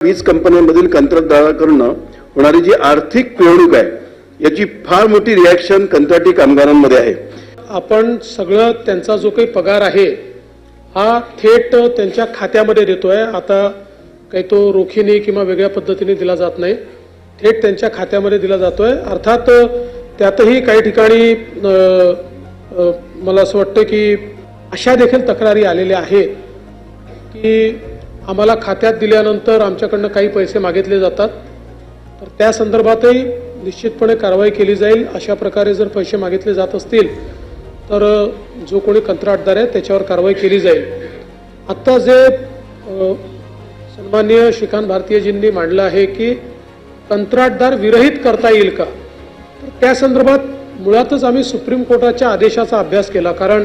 वीज कंपन्यांमधील कंत्राटदाराकडनं होणारी जी आर्थिक पिळवणूक आहे याची फार मोठी रिॲक्शन कंत्राटी कामगारांमध्ये आहे. आपण सगळं त्यांचा जो काही पगार आहे हा थेट त्यांच्या खात्यामध्ये देतोय. आता काही तो रोखीने किंवा वेगळ्या पद्धतीने दिला जात नाही. थेट त्यांच्या खात्यामध्ये दिला जातोय. अर्थात त्यातही काही ठिकाणी मला असं वाटतं की अशा देखील तक्रारी आलेल्या आहेत की आम्हाला खात्यात दिल्यानंतर आमच्याकडनं काही पैसे मागितले जातात. तर त्या संदर्भातही निश्चितपणे कारवाई केली जाईल. अशा प्रकारे जर पैसे मागितले जात असतील तर जो कोणी कंत्राटदार आहे त्याच्यावर कारवाई केली जाईल. आत्ता जे सन्माननीय श्रीकांत भारतीयजींनी मांडलं आहे की कंत्राटदार विरहित करता येईल का? तर त्या संदर्भात मुळातच आम्ही सुप्रीम कोर्टाच्या आदेशाचा अभ्यास केला. कारण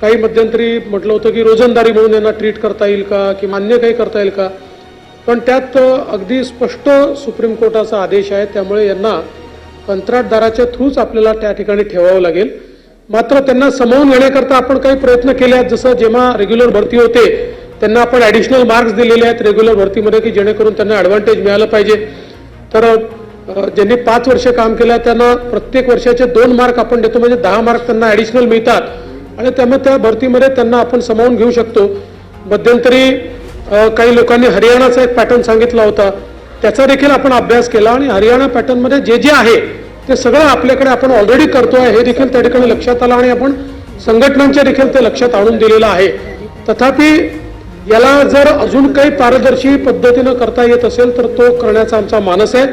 काही मध्यंतरी म्हटलं होतं की रोजंदारी म्हणून यांना ट्रीट करता येईल का की मान्य काही करता येईल का? पण त्यात अगदी स्पष्ट सुप्रीम कोर्टाचा आदेश आहे त्यामुळे यांना कंत्राटदाराच्या थ्रूच आपल्याला त्या ठिकाणी ठेवावं लागेल. मात्र त्यांना समावून घेण्याकरता आपण काही प्रयत्न केले आहेत जसं जेव्हा रेग्युलर भरती होते त्यांना आपण ॲडिशनल मार्क्स दिलेले आहेत रेग्युलर भरतीमध्ये की जेणेकरून त्यांना ॲडव्हान्टेज मिळालं पाहिजे. तर ज्यांनी पाच वर्ष काम केलं त्यांना प्रत्येक वर्षाचे दोन मार्क आपण देतो म्हणजे दहा मार्क त्यांना ॲडिशनल मिळतात. आणि त्यामुळे त्या भरतीमध्ये त्यांना आपण समावून घेऊ शकतो. मध्यंतरी काही लोकांनी हरियाणाचा एक पॅटर्न सांगितला होता. त्याचा देखील आपण अभ्यास केला आणि हरियाणा पॅटर्नमध्ये जे जे आहे ते सगळं आपल्याकडे आपण ऑलरेडी करतो आहे हे देखील त्या ठिकाणी लक्षात आलं आणि आपण संघटनांच्या देखील ते लक्षात आणून दिलेलं आहे. तथापि याला जर अजून काही पारदर्शी पद्धतीनं करता येत असेल तर तो करण्याचा आमचा मानस आहे.